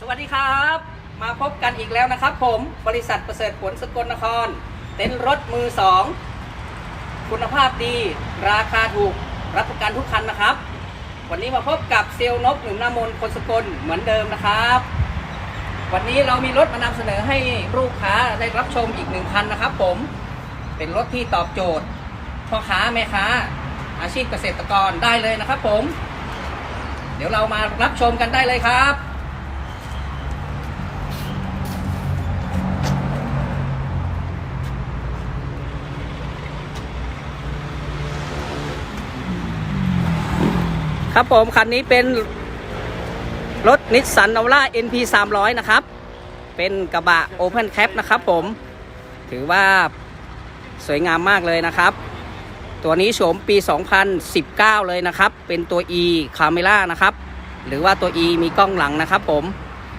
สวัสดีครับ มาพบกันอีกแล้วนะครับ ผมบริษัทประเสริฐผลสกลนคร เต็นท์รถมือสองคุณภาพดี ราคาถูกรับประกันทุกคันนะครับ วันนี้มาพบกับเซลล์นกหนุ่มนามนคนสกลเหมือนเดิมนะครับ วันนี้เรามีรถมานำเสนอให้ลูกค้าได้รับชมอีกหนึ่งคันนะครับ ผมเป็นรถที่ตอบโจทย์พ่อค้าแม่ค้า อาชีพเกษตรกรได้เลยนะครับ ผม เดี๋ยวเรามารับชมกันได้เลยครับ ครับผมคันนี้เป็นรถนิสสันนาวร่า NP 300 นะครับ เป็นกระบะ Open Cap นะครับผม ถือว่าสวยงามมากเลยนะครับ ตัวนี้โฉมปี 2019 เลยนะครับ เป็นตัว E Camera นะครับ หรือว่าตัว E มีกล้องหลังนะครับผม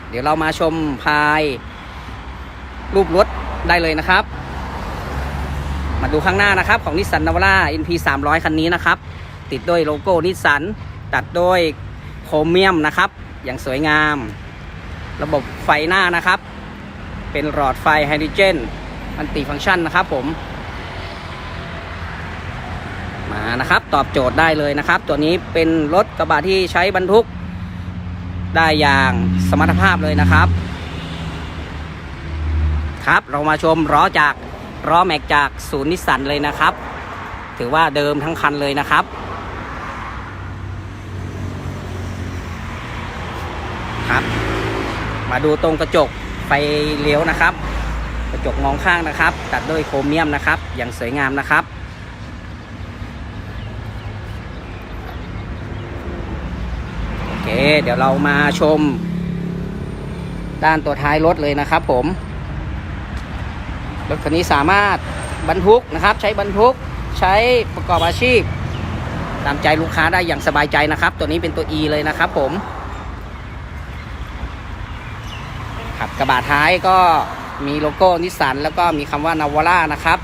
เดี๋ยวเรามาชมภายรูปรถได้เลยนะครับ มาดูข้างหน้านะครับของนิสสันนาวร่า NP 300 คันนี้นะครับ ติดด้วยโลโก้นิสสัน ตัดด้วยโครเมียมนะครับ อย่างสวยงาม ระบบไฟหน้านะครับ เป็นหลอดไฟไฮดรเจนมันติฟังก์ชันนะครับผม มานะครับตอบโจทย์ได้เลยนะครับ ตัวนี้เป็นรถกระบะที่ใช้บรรทุก ได้อย่างสมรรถภาพเลยนะครับ ครับเรามาชมล้อจากล้อแม็กจากศูนย์นิสสันเลยนะครับ ถือว่าเดิมทั้งคันเลยนะครับ มาดูตรงกระจกไฟเลี้ยวนะครับ กระจกมองข้างนะครับ ตัดด้วยโครเมียมนะครับ อย่างสวยงามนะครับ โอเค เดี๋ยวเรามาชม ด้านตัวท้ายรถเลยนะครับผม รถคันนี้สามารถบรรทุกนะครับ ใช้บรรทุกใช้ประกอบอาชีพ ตามใจลูกค้าได้อย่างสบายใจนะครับ ตัวนี้เป็นตัว E เลยนะครับผม ครับกระบะท้ายก็มีโลโก้นิสสันแล้วก็มีคำว่านาวาร่านะครับ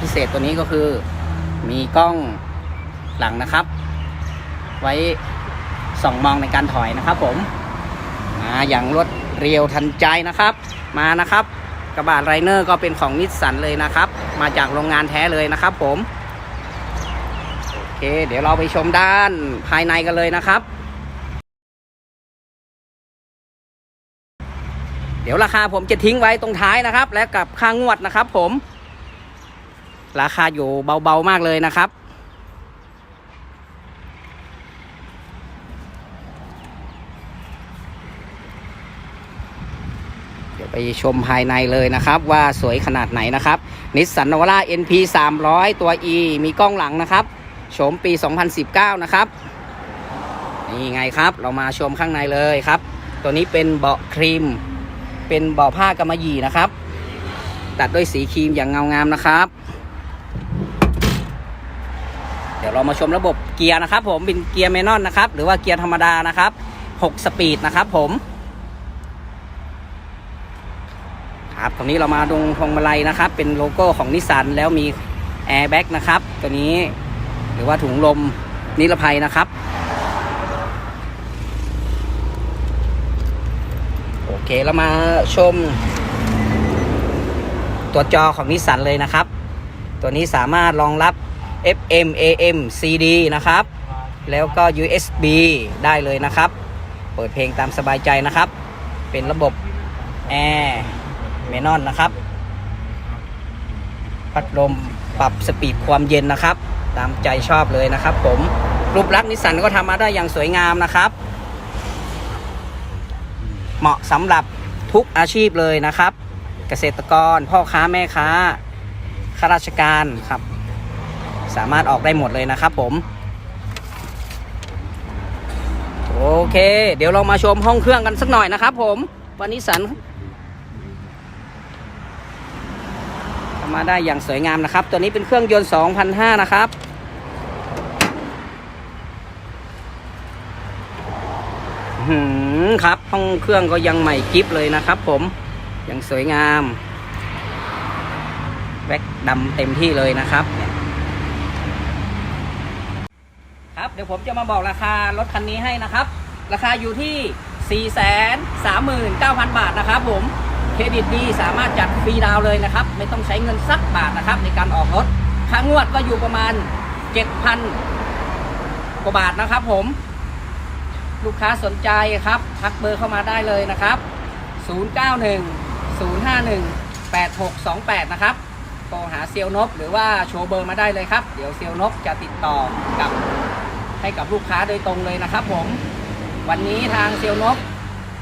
พิเศษตัวนี้ก็คือมีกล้องหลังนะครับ ไว้ส่องมองในการถอยนะครับ ผมมาอย่างรวดเร็วทันใจนะครับ มานะครับ กระบะไรเนอร์ก็เป็นของนิสสันเลยนะครับ มาจากโรงงานแท้เลยนะครับ ผมโอเค เดี๋ยวเราไปชมด้านภายในกันเลยนะครับ เดี๋ยวราคาผมจะทิ้งไว้ตรงท้ายนะครับ และกับค่างวดนะครับ ผม ราคาอยู่เบาๆมากเลยนะครับ เดี๋ยวไปชมภายในเลยนะครับ ว่าสวยขนาดไหนนะครับนิสสันนวาร่า NP 300 ตัว E มีกล้องหลังนะครับโฉมปี 2019 นะครับนี่ไงครับ เรามาชมข้างในเลยครับ ตัวนี้เป็นเบาะครีม เป็นเบาะผ้ากำมะหยี่นะครับ ตัดด้วยสีครีมอย่างเงางามนะครับ เดี๋ยวเรามาชมระบบเกียร์นะครับ ผมเป็นเกียร์เมนอนนะครับ หรือว่าเกียร์ธรรมดานะครับ 6 สปีดนะครับ ผมครับตรงนี้เรามาตรงพวงมาลัยนะครับ เป็นโลโก้ของนิสสันแล้วมีแอร์แบ็กนะครับ ตัวนี้หรือว่าถุงลมนิรภัยนะครับ โอ เคเรามาชม ตัวจอของนิสสันเลยนะครับ ตัวนี้สามารถรองรับ FM AM CD นะครับ แล้วก็ USB ได้เลยนะครับ เปิดเพลงตามสบายใจนะครับ เป็นระบบแอร์เมนอนนะครับ พัดลมปรับสปีดความเย็นนะครับ ตามใจชอบเลยนะครับผม รูปลักษณ์นิสสันก็ทำมาได้อย่างสวยงามนะครับ เหมาะสำหรับทุกอาชีพเลยนะครับ เกษตรกรพ่อค้าแม่ค้าข้าราชการครับ สามารถออกได้หมดเลยนะครับผมโอเค เดี๋ยวเรามาชมห้องเครื่องกันสักหน่อยนะครับผมวันนี้สันทำมาได้อย่างสวยงามนะครับ ตัวนี้เป็นเครื่องยนต์2,500นะครับ หืมครับ ห้องเครื่องก็ยังใหม่กิฟเลยนะครับ ผมยังสวยงาม แว็กดำเต็มที่เลยนะครับครับเดี๋ยวผมจะมาบอกราคารถคันนี้ให้นะครับ ราคาอยู่ที่ 439,000 บาทนะครับ ผมเครดิตดีสามารถจัดฟรีดาวเลยนะครับ ไม่ต้องใช้เงินสักบาทนะครับ ในการออกรถค่างวดก็อยู่ประมาณ 7,000กว่าบาทนะครับผม ลูกค้าสนใจครับทักเบอร์เข้ามาได้เลยนะครับ 091 051 8628 นะครับโทรหาเซียวนบหรือว่าโชว์เบอร์มาได้เลยครับ เดี๋ยวเซียวนบจะติดต่อกับให้กับลูกค้าโดยตรงเลยนะครับผม วันนี้ทางเซียวนบ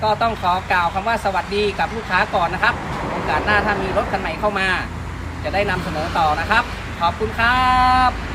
ก็ต้องขอกล่าวคำว่าสวัสดีกับลูกค้าก่อนนะครับ โอกาสหน้าถ้ามีรถคันใหม่เข้ามา จะได้นำเสนอต่อนะครับ ขอบคุณครับ